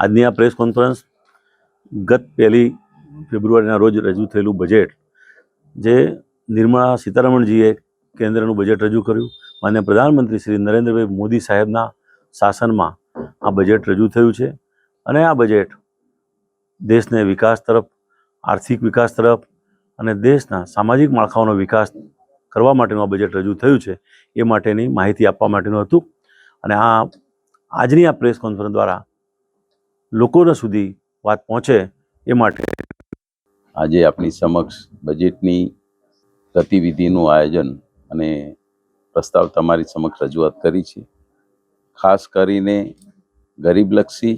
આજની આ press conference ગત પહેલી ફેબ્રુઆરીના રોજ રજૂ થયેલું બજેટ જે નિર્મળા સીતારમણજીએ કેન્દ્રનું બજેટ રજૂ કર્યું. માન્ય પ્રધાનમંત્રી શ્રી નરેન્દ્રભાઈ મોદી સાહેબના શાસનમાં આ બજેટ રજૂ થયું છે અને આ બજેટ દેશને વિકાસ તરફ, આર્થિક વિકાસ તરફ અને દેશના સામાજિક માળખાઓનો વિકાસ કરવા માટેનું આ બજેટ રજૂ થયું છે એ માટેની માહિતી આપવા માટેનું હતું. અને આ આજની આ પ્રેસ કોન્ફરન્સ દ્વારા લોકોના સુધી વાત પહોંચે એ માટે આજે આપણી સમક્ષ બજેટની ગતિવિધિનું આયોજન અને પ્રસ્તાવ તમારી સમક્ષ રજૂઆત કરી છે. ખાસ કરીને ગરીબલક્ષી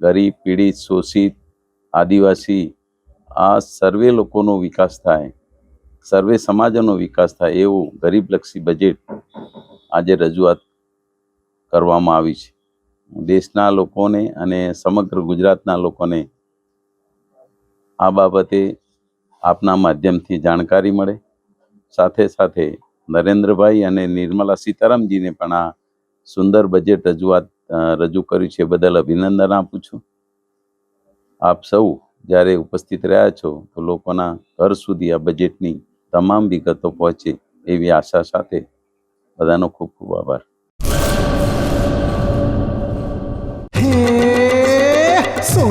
ગરીબ, પીડિત, શોષિત, આદિવાસી, આ સર્વે લોકોનો વિકાસ થાય, સર્વે સમાજનો વિકાસ થાય એવું ગરીબલક્ષી બજેટ આજે રજૂઆત કરવામાં આવી છે. દેશના લોકોને અને સમગ્ર ગુજરાતના લોકોને આ બાબતે આપના માધ્યમથી જાણકારી મળે. સાથે સાથે નરેન્દ્રભાઈ અને નિર્મલા સીતારામજીને પણ આ સુંદર બજેટ રજૂઆત રજૂ કર્યું છે બદલ અભિનંદન આપું છું. આપ સૌ જ્યારે ઉપસ્થિત રહ્યા છો તો લોકોના ઘર સુધી આ બજેટની તમામ વિગતો પહોંચે એવી આશા સાથે બધાનો ખૂબ ખૂબ આભાર.